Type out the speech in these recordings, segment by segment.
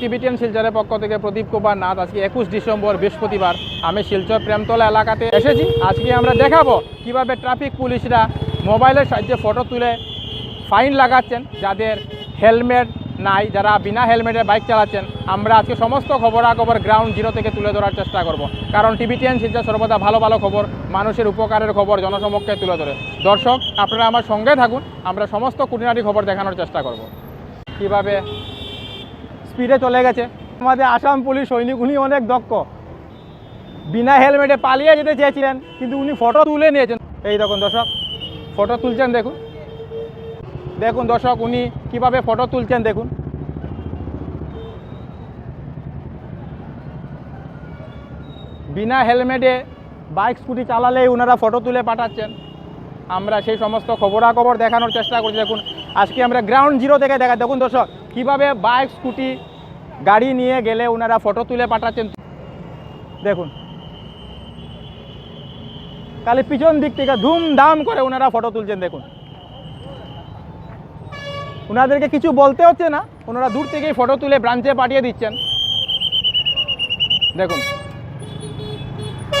Tibetan শিলচরের পক্ষ থেকে প্রদীপ কুমার নাথ, আজকে একুশ ডিসেম্বর, বৃহস্পতিবার। আমি শিলচর প্রেমতলা এলাকাতে এসেছি। আজকে আমরা দেখাবো কীভাবে ট্রাফিক পুলিশরা মোবাইলের সাহায্যে ফটো তুলে ফাইন লাগাচ্ছেন, যাদের হেলমেট নাই, যারা বিনা হেলমেটে বাইক চালাচ্ছেন। আমরা আজকে সমস্ত খবরাখবর গ্রাউন্ড জিরো থেকে তুলে ধরার চেষ্টা করব। কারণ টিবিটিয়ান শিলচর সর্বদা ভালো ভালো খবর, মানুষের উপকারের খবর জনসমক্ষে তুলে ধরে। দর্শক, আপনারা আমার সঙ্গে থাকুন, আমরা সমস্ত কুটিনারি খবর দেখানোর চেষ্টা করব। কীভাবে স্পিডে চলে গেছে। আমাদের আসাম পুলিশ সৈনিক, উনি অনেক দক্ষ। বিনা হেলমেটে পালিয়ে যেতে চেয়েছিলেন, কিন্তু উনি ফটো তুলে নিয়েছেন। এই দেখুন দর্শক ফটো তুলছেন দেখুন। দেখুন দর্শক, উনি কীভাবে ফটো তুলছেন দেখুন। বিনা হেলমেটে বাইক স্কুটি চালালেই ওনারা ফটো তুলে পাঠাচ্ছেন। আমরা সেই সমস্ত খবরাখবর দেখানোর চেষ্টা করছি। দেখুন, আজকে আমরা গ্রাউন্ড জিরো থেকে দেখা দেখুন দর্শক কীভাবে বাইক, স্কুটি, গাড়ি নিয়ে গেলে ওনারা ফটো তুলে পাঠাচ্ছেন? দেখুন। খালি পিছন দিক থেকে ধুমধাম করে ওনারা ফটো তুলছেন, দেখুন। ওনাদেরকে কিছু বলতে হচ্ছে না, ওনারা দূর থেকেই ফটো তুলে ব্রাঞ্চে পাঠিয়ে দিচ্ছেন। দেখুন।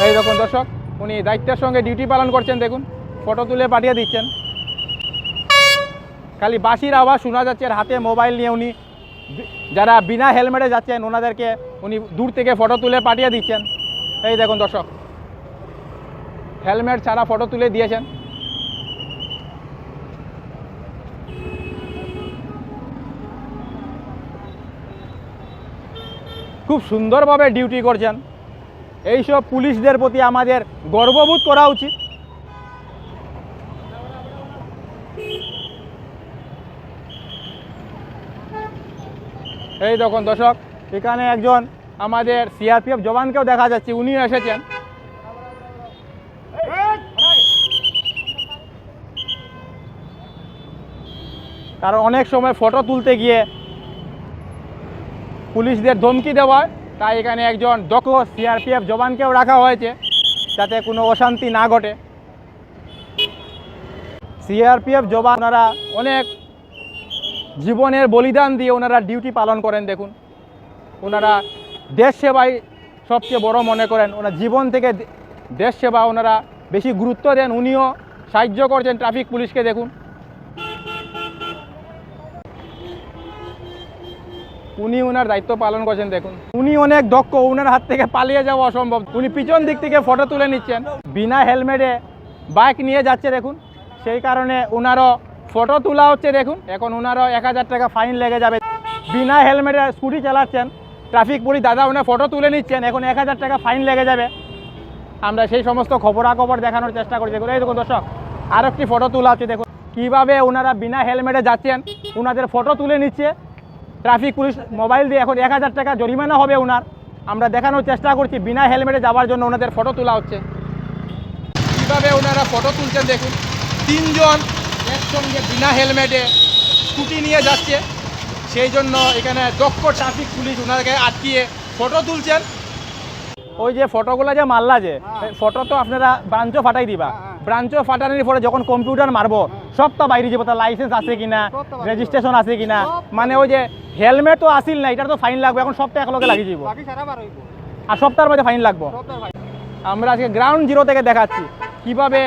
এই দেখুন দর্শক, উনি দায়িত্বের সঙ্গে ডিউটি পালন করছেন, দেখুন। ফটো তুলে পাঠিয়ে দিচ্ছেন। খালি বাঁশির আওয়াজ শোনা যাচ্ছে হাতে মোবাইল নিয়ে উনি যারা বিনা হেলমেটে যাচ্ছেন, ওনাদেরকে উনি দূর থেকে ফটো তুলে পাঠিয়ে দিচ্ছেন। এই দেখুন দর্শক, হেলমেট ছাড়া ফটো তুলে দিয়েছেন। খুব সুন্দরভাবে ডিউটি করছেন। এইসব পুলিশদের প্রতি আমাদের গর্ববোধ করা উচিত। এই দেখুন দর্শক, এখানে একজন আমাদের সিআরপিএফ জওয়ানকেও দেখা যাচ্ছে, উনিও এসেছেন। কারণ অনেক সময় ফটো তুলতে গিয়ে পুলিশদের ধমকি দেওয়া হয়, তাই এখানে একজন দক্ষ সিআরপিএফ জওয়ানকেও রাখা হয়েছে, যাতে কোনো অশান্তি না ঘটে। সিআরপিএফ ওনারা অনেক জীবনের বলিদান দিয়ে ওনারা ডিউটি পালন করেন, দেখুন। ওনারা দেশ সেবাই সবচেয়ে বড় মনে করেন, ওনার জীবন থেকে দেশ সেবা ওনারা বেশি গুরুত্ব দেন, উনিও সাহায্য করছেন ট্রাফিক পুলিশকে, দেখুন। উনি ওনার দায়িত্ব পালন করছেন, দেখুন। উনি অনেক দক্ষ, ওনার হাত থেকে পালিয়ে যাওয়া অসম্ভব। উনি পিছন দিক থেকে ফটো তুলে নিচ্ছেন। বিনা হেলমেটে বাইক নিয়ে যাচ্ছে, দেখুন। সেই কারণে ওনারও ফটো তোলা হচ্ছে, দেখুন। এখন ওনারও এক হাজার টাকা ফাইন লেগে যাবে। বিনা হেলমেটে স্কুটি চালাচ্ছেন। ট্রাফিক পুলিশ দাদা ওনার ফটো তুলে নিচ্ছেন। এখন এক হাজার টাকা ফাইন লেগে যাবে। আমরা সেই সমস্ত খবরাখবর দেখানোর চেষ্টা করছি দেখুন, এই দেখুন দর্শক, আর একটি ফটো তোলা হচ্ছে, দেখুন। কীভাবে ওনারা বিনা হেলমেটে যাচ্ছেন ওনাদের ফটো তুলে নিচ্ছে। ট্রাফিক পুলিশ মোবাইল দিয়ে এখন এক হাজার টাকা জরিমানা হবে ওনার আমরা দেখানোর চেষ্টা করছি, বিনা হেলমেটে যাওয়ার জন্য ওনাদের ফটো তোলা হচ্ছে। কীভাবে ওনারা ফটো তুলছেন, দেখুন। তিনজন একসঙ্গে বিনা হেলমেটে স্কুটি নিয়ে যাচ্ছে সেই জন্য এখানে দক্ষ ট্রাফিক পুলিশ ওনাদেরকে আটকিয়ে ফটো তুলছেন। ওই যে ফটোগুলো যে মারলা যে ফটো তো আপনারা ব্রাঞ্চও ফাটাই দিবা। ব্রাঞ্চও ফাটানোর পরে যখন কম্পিউটার মারবো সব তো বাইরে যাব তার লাইসেন্স আছে কিনা রেজিস্ট্রেশন আছে কিনা মানে ওই যে হেলমেট তো আসিল না এটার তো ফাইন লাগবে এখন সবটা একলগে লাগিয়ে যাব আর সপ্তাহের মধ্যে ফাইন লাগবো। আমরা আজকে গ্রাউন্ড জিরো থেকে দেখাচ্ছি। কীভাবে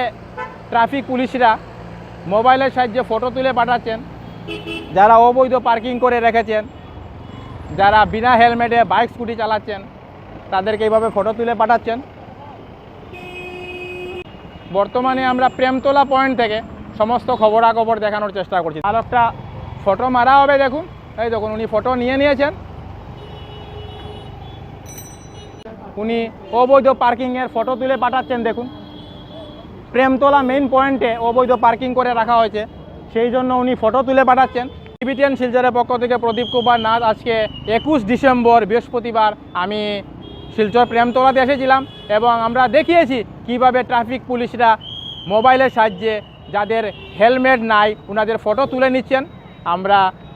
ট্রাফিক পুলিশরা মোবাইলের সাহায্যে ফটো তুলে পাঠাচ্ছেন, যারা অবৈধ পার্কিং করে রেখেছেন, যারা বিনা হেলমেটে বাইক, স্কুটি চালাচ্ছেন, তাদেরকে এইভাবে ফটো তুলে পাঠাচ্ছেন। বর্তমানে আমরা প্রেমতলা পয়েন্ট থেকে সমস্ত খবরাখবর দেখানোর চেষ্টা করছি। আর একটা ফটো মারা হবে দেখুন। এই দেখুন, উনি ফটো নিয়ে নিয়েছেন। উনি অবৈধ পার্কিংয়ের ফটো তুলে পাঠাচ্ছেন, দেখুন। প্রেমতলা মেইন পয়েন্টে অবৈধ পার্কিং করে রাখা হয়েছে। সেই জন্য উনি ফটো তুলে পাঠাচ্ছেন। টিবিটিয়ান শিলচরের পক্ষ থেকে প্রদীপ কুমার নাথ, আজকে একুশ ডিসেম্বর, বৃহস্পতিবার আমি শিলচর প্রেমতলাতে এসেছিলাম এবং আমরা দেখিয়েছি কীভাবে ট্রাফিক পুলিশরা মোবাইলের সাহায্যে যাদের হেলমেট নাই ওনাদের ফটো তুলে নিচ্ছেন। আমরা